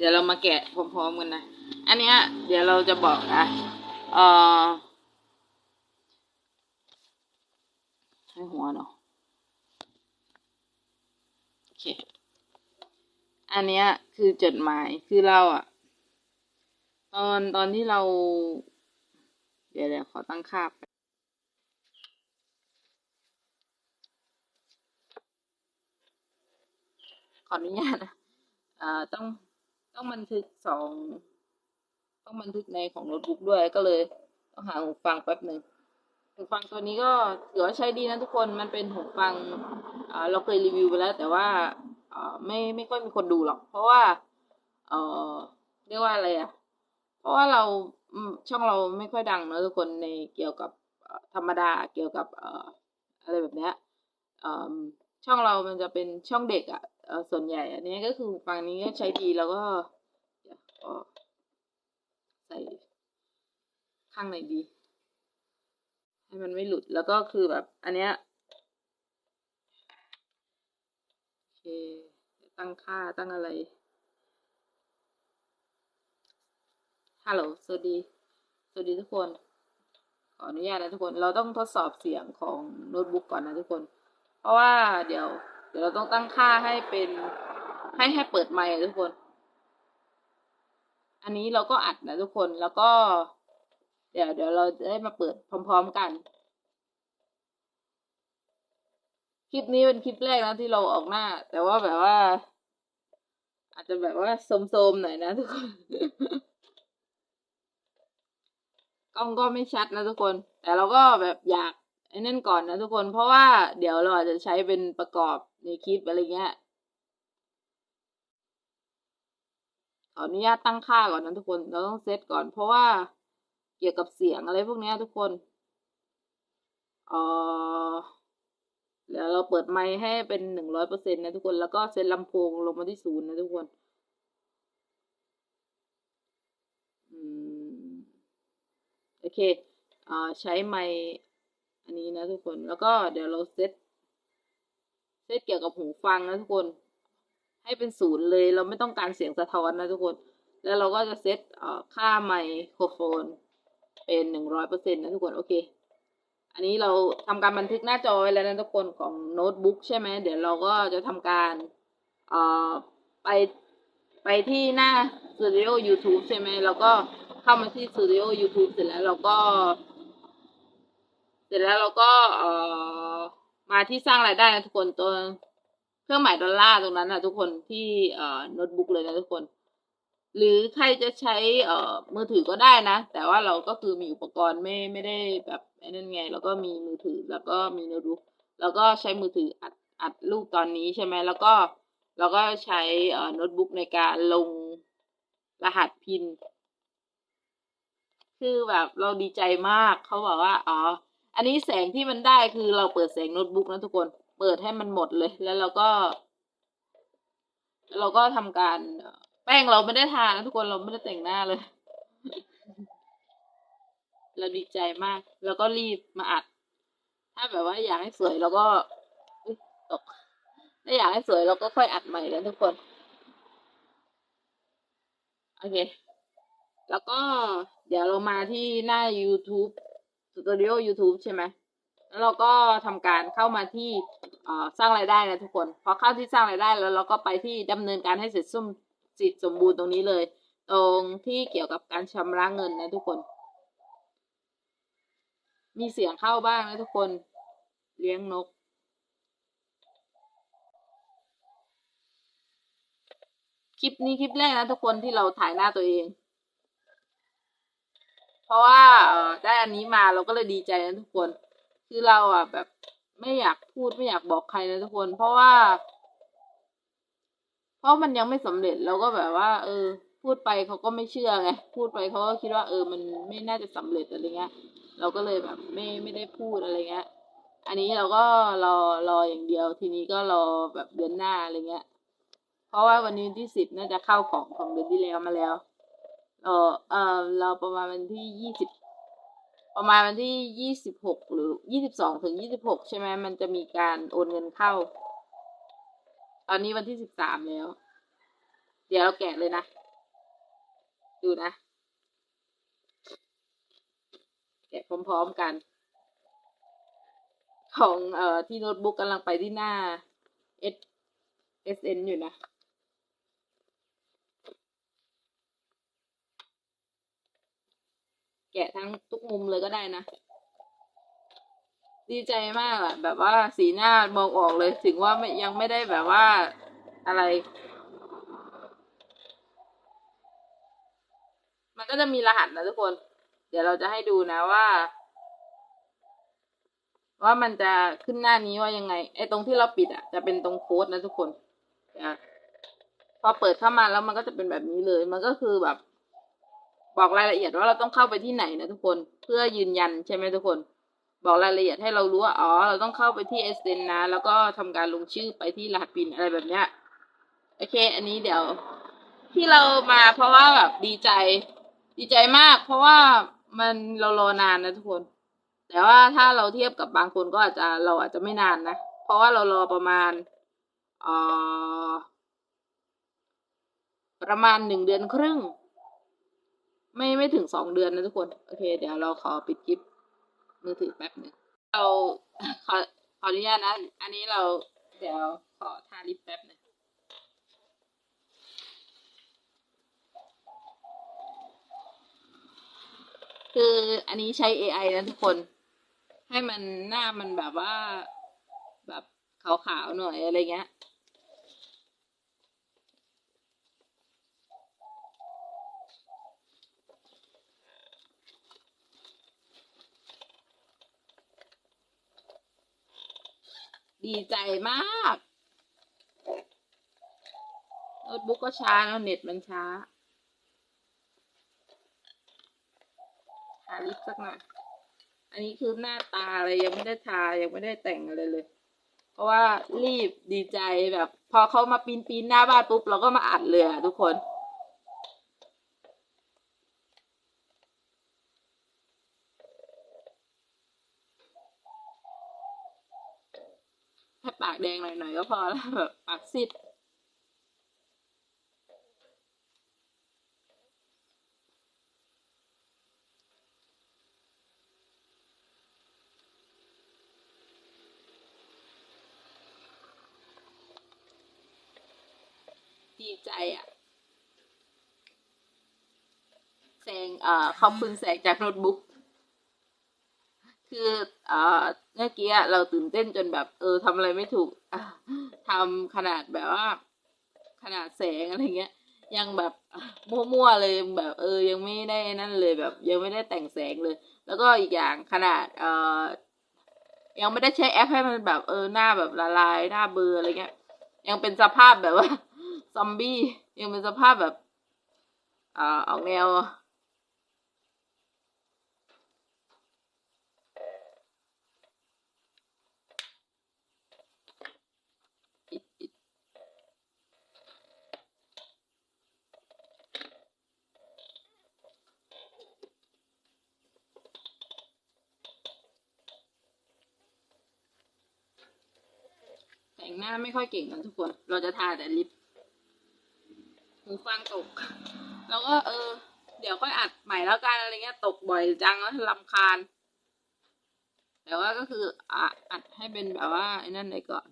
เดี๋ยวเรามาแกะพร้อมๆกันนะ อันเนี้ย เดี๋ยวเราจะบอกนะเอ่อใช้หัวเนาะโอเค อันเนี้ยคือจดหมายคือเราอะตอนตอนที่เรา เดี๋ยวเดี๋ยวขอตั้งค่าไปขออนุญาตนะเอ่อต้อง ต้องบันทึกสองต้องบันทึกในของโน้ตบุ๊กด้วยก็เลย ต้องหาหูฟังแป๊บหนึ่งหูฟังตัวนี้ก็ถือว่าใช้ดีนะทุกคนมันเป็นหูฟังอ่าเราเคยรีวิวไปแล้ว แต่ว่าอ่าไม่ไม่ค่อยมีคนดูหรอก เพราะว่าเออเรียกว่าอะไรอะเพราะว่าเราช่องเราไม่ค่อยดังนะทุกคนในเกี่ยวกับธรรมดาเกี่ยวกับอ่ออะไรแบบเนี้ยเอ่อช่องเรามันจะเป็นช่องเด็กอะ่ะ ส่วนใหญ่อันนี้ก็คือฟังนี้ก็ใช้ดีแล้วก็ใส่ข้างไหนดี ให้มันไม่หลุดแล้วก็คือแบบ อันเนี้ยโอเคตั้งค่าตั้งอะไรฮัลโหลสวัสดีสวัสดีทุกคนขออนุญาตนะทุกคน เราต้องทดสอบเสียงของโน้ตบุ๊กก่อนนะทุกคน เพราะว่าเดี๋ยว เดี๋ยวเราต้องตั้งค่าให้เป็นให้ให้เปิดไมค์ทุกคน อันนี้เราก็อัดนะทุกคนแล้วก็ เดี๋ยวเดี๋ยวเราจะได้มาเปิดพร้อม ๆกัน คลิปนี้เป็นคลิปแรกนะที่เราออกหน้า แต่ว่าแบบว่า อาจจะแบบว่าโสมๆหน่อยนะทุกคนกล้องก็ไม่ชัดนะทุกคน แต่เราก็แบบอยากไอ้นั่นก่อนนะทุกคน เพราะว่าเดี๋ยวเราอาจจะใช้เป็นประกอบ ในคลิปอะไรเงี้ยขออนุญาตตั้งค่าก่อนนะทุกคน เราต้องเซตก่อน เพราะว่าเกี่ยวกับเสียงอะไรพวกนี้ทุกคนเออเดี๋ยวเราเปิดไมค์ให้เป็นหนึ่งร้อยเปอร์เซ็นต์นะทุกคน แล้วก็เซตลำโพงลงมาที่ศูนย์นะทุกคนอืมโอเค อ่า ใช้ไมค์อันนี้นะทุกคน แล้วก็เดี๋ยวเราเซต เซตเกี่ยวกับหูฟังนะทุกคน ให้เป็นศูนย์เลย เราไม่ต้องการเสียงสะท้อนนะทุกคน แล้วเราก็จะเซตค่าไมโครโฟน เป็นหนึ่งร้อยเปอร์เซ็นต์นะทุกคนโอเค อันนี้เราทำการบันทึกหน้าจอไว้แล้วนะทุกคนของโน้ตบุ๊กใช่ไหมเดี๋ยวเราก็จะทำการเอ่อไปไปที่หน้า Studio YouTube ใช่ไหมแล้วก็เข้ามาที่ Studio YouTube เสร็จแล้วเราก็ เสร็จแล้วเราก็เอ่อ มาที่สร้างรายได้นะทุกคนตัวเครื่องหมายดอลลาร์ตรงนั้นนะทุกคนที่เอ่อโน้ตบุ๊กเลยนะทุกคน หรือใครจะใช้เอ่อมือถือก็ได้นะ แต่ว่าเราก็คือมีอุปกรณ์ไม่ไม่ได้แบบนั่นไง แล้วก็มีมือถือแล้วก็มีโน้ตบุ๊กแล้วก็ใช้มือถืออัดอัดรูปตอนนี้ใช่ไหมแล้วก็เราก็ใช้โน้ตบุ๊กในการลงรหัสพิน คือแบบเราดีใจมากเขาบอกว่า อ๋อ อันนี้แสงที่มันได้คือเราเปิดแสงโน้ตบุ๊กนะทุกคน เปิดให้มันหมดเลย แล้วเราก็ เราก็ทำการ แป้งเราไม่ได้ทานะทุกคนเราไม่ได้แต่งหน้าเลย เราดีใจมาก แล้วก็รีบมาอัด ถ้าแบบว่าอยากให้สวยเราก็ตกถ้าอยากให้สวยเราก็ค่อยอัดใหม่นะทุกคน โอเค แล้วก็เดี๋ยวเรามาที่หน้า YouTube Studio YouTube ใช่ไหมแล้วเราก็ทำการเข้ามาที่สร้างรายได้นะทุกคน พอเข้าที่สร้างรายได้แล้วเราก็ไปที่ดำเนินการให้เสร็จสมสิทธิ์สมบูรณ์ตรงนี้เลย ตรงที่เกี่ยวกับการชำระเงินนะทุกคน มีเสียงเข้าบ้างนะทุกคน เลี้ยงนกคลิปนี้คลิปแรกนะทุกคนที่เราถ่ายหน้าตัวเอง เพราะว่าได้อันนี้มาเราก็เลยดีใจนะทุกคน คือเราอะแบบไม่อยากพูดไม่อยากบอกใครนะทุกคน เพราะว่า เพราะมันยังไม่สำเร็จเราก็แบบว่า เออ พูดไปเขาก็ไม่เชื่อไงพูดไปเขาก็คิดว่า เออ มันไม่น่าจะสำเร็จอะไรเงี้ย เราก็เลยแบบไม่ไม่ได้พูดอะไรเงี้ย อันนี้เราก็รอรออย่างเดียว ทีนี้ก็รอแบบเดือนหน้าอะไรเงี้ย เพราะว่าวันนี้ที่สิบน่าจะเข้าของของเดือนที่แล้วมาแล้ว เออเออเราประมาณวันที่ยี่สิบประมาณวันที่ยี่สิบหกหรือยี่สิบสองถึงยี่สิบหกใช่ไหมมันจะมีการโอนเงินเข้า ตอนนี้วันที่สิบสามแล้ว เดี๋ยวเราแกะเลยนะ ดูนะ แกะพร้อมๆกัน ของเอ่อที่โน้ตบุ๊กกำลังไปที่หน้า S SN อยู่นะ แกะทั้งทุกมุมเลยก็ได้นะ ดีใจมากอะแบบว่าสีหน้ามองออกเลยถึงว่าไม่ยังไม่ได้แบบว่าอะไร มันก็จะมีรหัสนะทุกคน เดี๋ยวเราจะให้ดูนะว่า ว่ามันจะขึ้นหน้านี้ว่ายังไงไอ้ตรงที่เราปิดอะจะเป็นตรงโค้ดนะทุกคนนะพอเปิดเข้ามาแล้วมันก็จะเป็นแบบนี้เลย มันก็คือแบบ บอกรายละเอียดว่าเราต้องเข้าไปที่ไหนนะทุกคนเพื่อยืนยันใช่ไหมทุกคน บอกรายละเอียดให้เรารู้ว่าอ๋อเราต้องเข้าไปที่ s อ n นนะ แล้วก็ทำการลงชื่อไปที่รหัสปินอะไรแบบเนี้ยโอเค อันนี้เดี๋ยว ที่เรามาเพราะว่าแบบดีใจ ดีใจมาก เพราะว่ามันเรารอนานนะทุกคน แต่ว่าถ้าเราเทียบกับบางคนก็อาจจะเราอาจจะไม่นานนะเพราะว่าเรารอประมาณอ่อประมาณหนึ่งเดือนครึ่ง ไม่ไม่ถึงสองเดือนนะทุกคน โอเค เดี๋ยวเราขอปิดคลิปมือถือแป๊บหนึ่งเราขอขออนุญาตนะ อันนี้เราเดี๋ยวขอทาลิปแป๊บหนึ่งคืออันนี้ใช้ AI นะทุกคน ให้มันหน้ามันแบบว่า แบบขาวๆหน่อยอะไรเงี้ย ดีใจมากโน้ตบุ๊กก็ช้าแล้วเน็ตมันช้าทาลิปสักหน่อย อันนี้คือหน้าตาอะไรยังไม่ได้ทา ยังไม่ได้แต่งอะไรเลย เพราะว่ารีบดีใจแบบ พอเขามาปีนปีนหน้าบ้านปุ๊บเราก็มาอัดเลยอะทุกคน ปากแดงหน่อยๆก็พอแล้วแบบปากซีดดีใจอะแสงเอ่อขอบคุณแสงจากโน้ตบุ๊ก คือเอ่อ มื่อกี้เราตื่นเต้นจนแบบ เออทำอะไรไม่ถูกทำขนาดแบบว่า ขนาดแสงอะไรเงี้ย ยังแบบมั่วๆเลยแบบ เออ ยังไม่ได้นั่นเลยแบบ ยังไม่ได้แต่งแสงเลย แล้วก็อีกอย่างขนาดเออยังไม่ได้ใช้แอปให้มันแบบเออหน้าแบบละลายหน้าเบลออะไรเงี้ย ยังเป็นสภาพแบบว่าซอมบี้ยังเป็นสภาพแบบอ่าออกแนว หน้าไม่ค่อยเก่งนะทุกคน เราจะทาแต่ลิปหูฟังตก แล้วก็เออ เดี๋ยวค่อยอัดใหม่แล้วกันอะไรเงี้ย ตกบ่อยจังแล้วลำคาญ แต่ว่าก็คืออะอัดให้เป็นแบบว่าไอ้นั่นเลยก่อน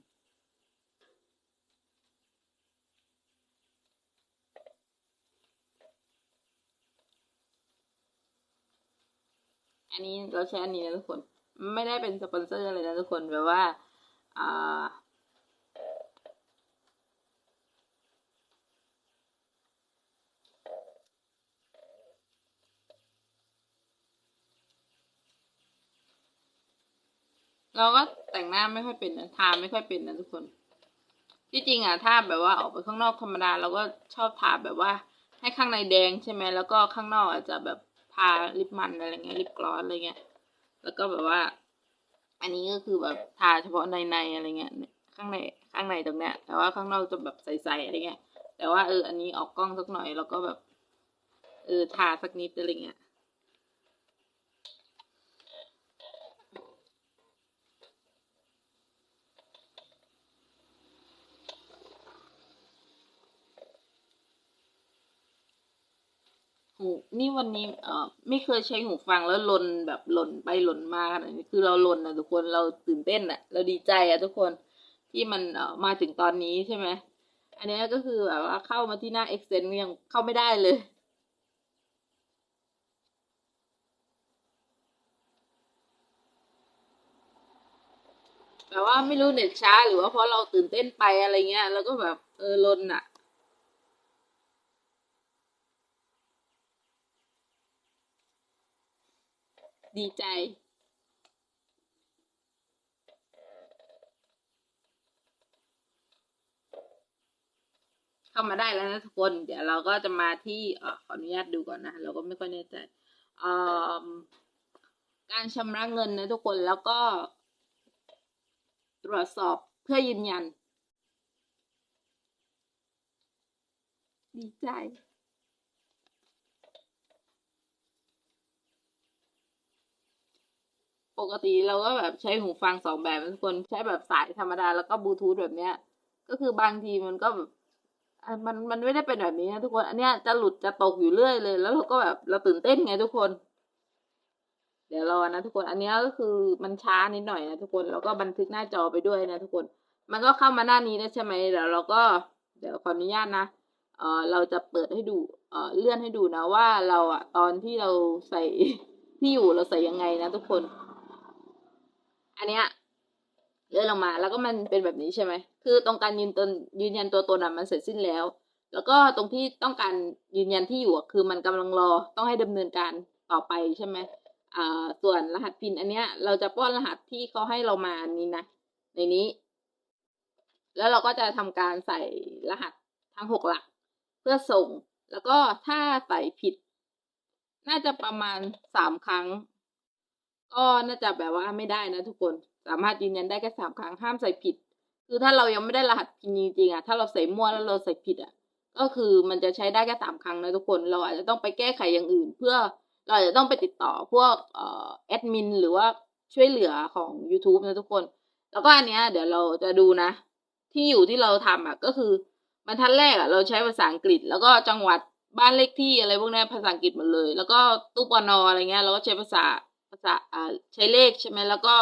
อันนี้เราใช้อันนี้นะทุกคน ไม่ได้เป็นสปอนเซอร์เลยนะทุกคนแบบว่า อ่า เราก็แต่งหน้าไม่ค่อยเป็นนะทาไม่ค่อยเป็นนะทุกคน ที่จริงอะถ้าแบบว่าออกไปข้างนอกธรรมดาเราก็ชอบทาแบบว่า ให้ข้างในแดงใช่ไหมแล้วก็ข้างนอกอาจจะแบบทาลิปมันอะไรเงี้ยลิปกลอสอะไรเงี้ย แล้วก็แบบว่า อันนี้ก็คือแบบทาเฉพาะในในอะไรเงี้ยข้างในข้างในตรงเนี้ย แต่ว่าข้างนอกจะแบบใสๆอะไรเงี้ย แต่ว่าเอออันนี้ออกกล้องสักหน่อยแล้วก็แบบเออทาสักนิดอะไรเงี้ย หูนี่วันนี้เอ่อไม่เคยใช้หูฟังแล้วหล่นแบบหล่นไปหล่นมาขนาดนี้คือเราหล่นนะทุกคนเราตื่นเต้นอะเราดีใจอะทุกคนที่มันเอ่อมาถึงตอนนี้ใช่ไหมอันนี้ก็คือแบบว่าเข้ามาที่หน้า Extend ยังเข้าไม่ได้เลยแบบว่าไม่รู้เน็ตช้าหรือว่าเพราะเราตื่นเต้นไปอะไรเงี้ย แล้วก็แบบเออลนอะ ดีใจ เข้ามาได้แล้วนะทุกคน เดี๋ยวเราก็จะมาที่อขออนุญาตดูก่อนนะ เราก็ไม่ค่อยแน่ใจการชำระเงินนะทุกคนแล้วก็ ตรวจสอบเพื่อยืนยัน ดีใจ ปกติเราก็แบบใช้หูฟังสองแบบนะทุกคนใช้แบบสายธรรมดาแล้วก็บลูทูธแบบเนี้ย ก็คือบางทีมันก็แบบมันมันไม่ได้เป็นแบบนี้นะทุกคน อันเนี้ยจะหลุดจะตกอยู่เรื่อยเลย แล้วเราก็แบบเราตื่นเต้นไงทุกคน เดี๋ยวรอนะทุกคน อันเนี้ยก็คือมันช้านิดหน่อยนะทุกคน แล้วก็บันทึกหน้าจอไปด้วยนะทุกคน มันก็เข้ามาหน้านี้แล้วใช่ไหมเดี๋ยวเราก็เดี๋ยวขออนุญาตนะ เออเราจะเปิดให้ดู เออเลื่อนให้ดูนะว่าเราอะตอนที่เราใส่ที่อยู่เราใส่ยังไงนะทุกคน อันเนี้ยเลื่อนลงมา แล้วก็มันเป็นแบบนี้ใช่ไหมคือตรงการยืนตนยืนยันตัวตนอะมันเสร็จสิ้นแล้ว แล้วก็ตรงที่ต้องการยืนยันที่อยู่คือมันกำลังรอต้องให้ดำเนินการต่อไปใช่ไหมอ่าส่วนรหัสพินอันเนี้ย เราจะป้อนรหัสที่เขาให้เรามานี้นะในนี้ แล้วเราก็จะทำการใส่รหัสทั้งหกหลัก เพื่อส่ง แล้วก็ถ้าใส่ผิด น่าจะประมาณสามครั้ง ก็น่าจะแบบว่าไม่ได้นะทุกคนสามารถยืนยันได้แค่สามครั้งห้ามใส่ผิด คือถ้าเรายังไม่ได้รหัสพินจริงๆอะถ้าเราใส่มั่วแล้วเราใส่ผิดอะ ก็คือมันจะใช้ได้แค่สามครั้งนะทุกคน เราอาจจะต้องไปแก้ไขอย่างอื่น เพื่อเราอาจจะต้องไปติดต่อพวกเอ่อแอดมินหรือว่าช่วยเหลือของ YouTube นะทุกคน แล้วก็อันเนี้ยเดี๋ยวเราจะดูนะ ที่อยู่ที่เราทำอะก็คือบรรทัดแรกอะเราใช้ภาษาอังกฤษ แล้วก็จังหวัดบ้านเลขที่อะไรพวกนี้ภาษาอังกฤษหมดเลย แล้วก็ตู้ปนออะไรเงี้ยเราก็ใช้ภาษา ภาษาอ่าใช้เลขใช่ไหมแล้วก็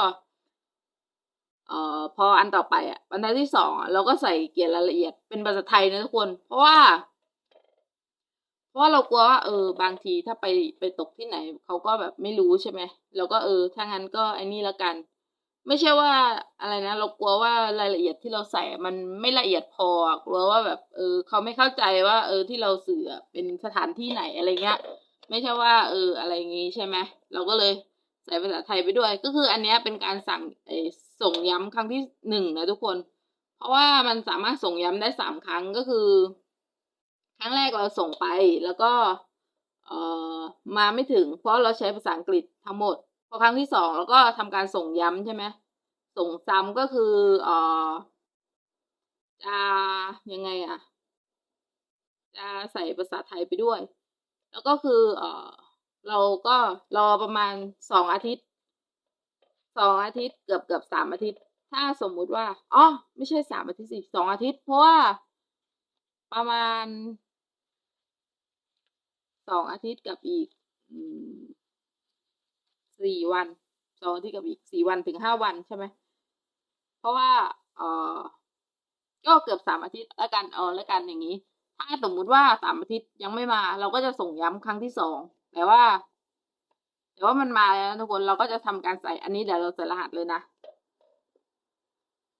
เอ่อพออันต่อไปอะบรรทัดที่สองอะเราก็ใส่เกียรติรายละเอียดเป็นภาษาไทยนะทุกคน เพราะว่า เพราะเรากลัวว่าเออบางทีถ้าไปไปตกที่ไหนเขาก็แบบไม่รู้ใช่ไหมเราก็เออถ้างั้นก็ไอ้นี่ละกัน ไม่ใช่ว่าอะไรนะเรากลัวว่ารายละเอียดที่เราใส่มันไม่ละเอียดพอกลัวว่าแบบเออเขาไม่เข้าใจว่า เออที่เราสื่อเป็นสถานที่ไหนอะไรเงี้ย ไม่ใช่ว่า เอออะไรอย่างงี้ใช่ไหมเราก็เลย ใส่ภาษาไทยไปด้วย ก็คืออันนี้เป็นการสั่งส่งย้ำครั้งที่หนึ่งนะทุกคน เพราะว่ามันสามารถส่งย้ำได้สามครั้งก็คือ ครั้งแรกเราส่งไปแล้วก็เอ่อมาไม่ถึง เพราะเราใช้ภาษาอังกฤษทั้งหมด พอครั้งที่สองเราก็ทำการส่งย้ำใช่ไหมส่งซ้ำก็คือเอ่อจะยังไงอะจะใส่ภาษาไทยไปด้วย แล้วก็คือเอ่อ เราก็รอประมาณสองอาทิตย์สองอาทิตย์เกือบเกือบสามอาทิตย์ ถ้าสมมุติว่าอ๋อไม่ใช่สามอาทิตย์สิสองอาทิตย์ เพราะว่า ประมาณสองอาทิตย์กับอีกสี่วันสองอาทิตย์กับอีกสี่วันถึงห้าวันใช่ไหมเพราะว่าเออก็เกือบสามอาทิตย์แล้วกันเออแล้วกันอย่างนี้ ถ้าสมมุติว่าสามอาทิตย์ยังไม่มา เราก็จะส่งย้ำครั้งที่สอง แต่ว่า แต่ว่ามันมาแล้วนะทุกคนเราก็จะทำการใส่อันนี้เดี๋ยวเราใส่รหัสเลยนะ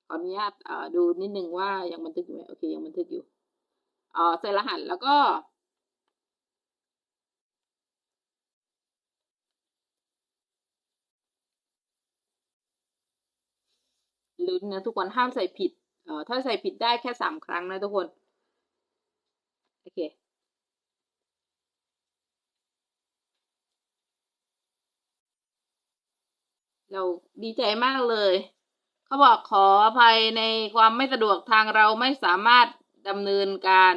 ขออนุญาตเอ่อดูนิดนึงว่ายังบันทึกอยู่ไหมโอเคยังบันทึกอยู่อ่อใส่รหัสแล้วก็ลุ้นนะทุกคนห้ามใส่ผิดเอ่อถ้าใส่ผิดได้แค่สามครั้งนะทุกคน โอเค เราดีใจมากเลย เขาบอกขออภัยในความไม่สะดวกทางเราไม่สามารถดำเนินการ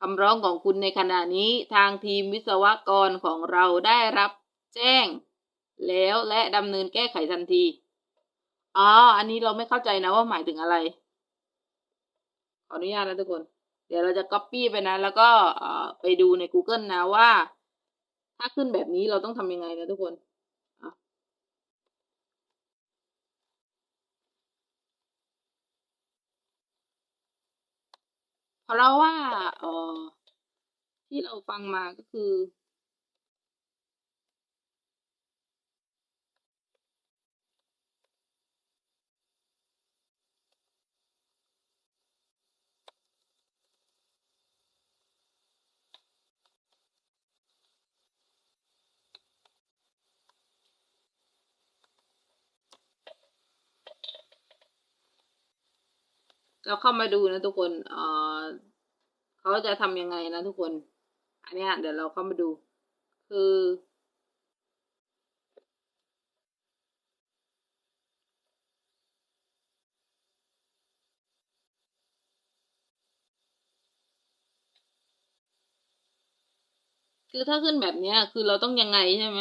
คำร้องของคุณในขณะนี้ทางทีมวิศวกรของเราได้รับแจ้ง แล้วและดำเนินแก้ไขทันที อ๋อ อันนี้เราไม่เข้าใจนะว่าหมายถึงอะไร ขออนุญาตนะทุกคน เดี๋ยวเราจะ copy ไปนะ แล้วก็ไปดูใน Google นะว่า ถ้าขึ้นแบบนี้เราต้องทำยังไงนะทุกคนอะเพราะว่าเออที่เราฟังมาก็คือ เราเข้ามาดูนะทุกคนเออเขาจะทำยังไงนะทุกคน อันนี้เดี๋ยวเราเข้ามาดู คือคือถ้าขึ้นแบบนี้คือเราต้องยังไงใช่ไหม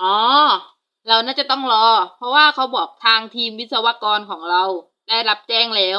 อ๋อ เราน่าจะต้องรอ เพราะว่าเขาบอกทางทีมวิศวกรของเราได้รับแจ้งแล้ว